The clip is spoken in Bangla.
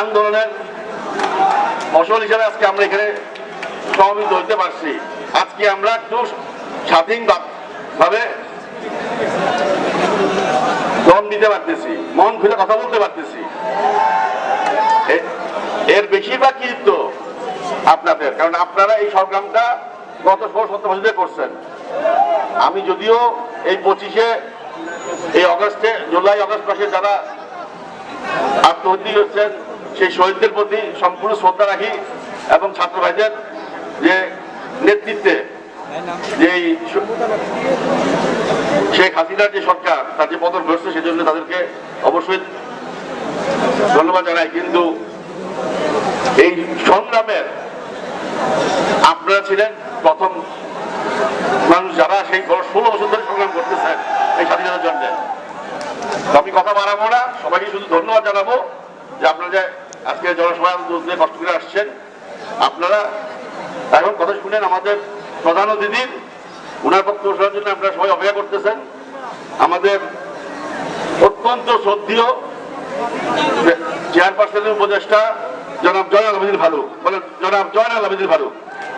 আন্দোলনের ফসল হিসেবে আজকে আমরা এখানে সমবেত হইতে পারছি। আজকে আমরা একটু স্বাধীন ভাবে দম দিতে পারতেছি, মন খুলে কথা বলতে পারতেছি। এর বেশিরভাগ কিন্তু আপনাদের, কারণ আপনারা এই সংগ্রামটা গত ষোলো সত্তর বছর করছেন। আমি যদিও এই পঁচিশে, এই অগস্টে, জুলাই, অগস্ট মাসে যারা আত্মহত্যা হচ্ছেন সেই শহীদদের প্রতি সম্পূর্ণ শ্রদ্ধা রাখি এবং ছাত্র ভাইদের যে নেতৃত্বে যে শেখ হাসিনার যে সরকার, তার যে পতন ঘটছে সেজন্য তাদেরকে অবশ্যই ধন্যবাদ জানাই। কিন্তু এই সংগ্রামের আপনারা ছিলেন প্রথম মানুষ যারা সেই ষোলো বছর ধরে সংগ্রাম করতেছেন এই স্বাধীনতার জন্য। আমি কথা বাড়াবো না। সবাইকে শুধু ধন্যবাদ জানাব যে আপনারা যে আজকে জনসভায় বুঝতে কষ্ট করে আসছেন। আপনারা এখন কথা শুনেন, আমাদের প্রধান অতিথির ওনার বক্তব্য শোনার জন্য আপনারা সবাই অপেক্ষা করতেছেন। আমাদের অত্যন্ত শ্রদ্ধীয় চেয়ারপারসনের উপদেষ্টা জনাব জয়নাল আলমদিন ভালু বলেন, জনাব জয়নাল আলমদিন ভালু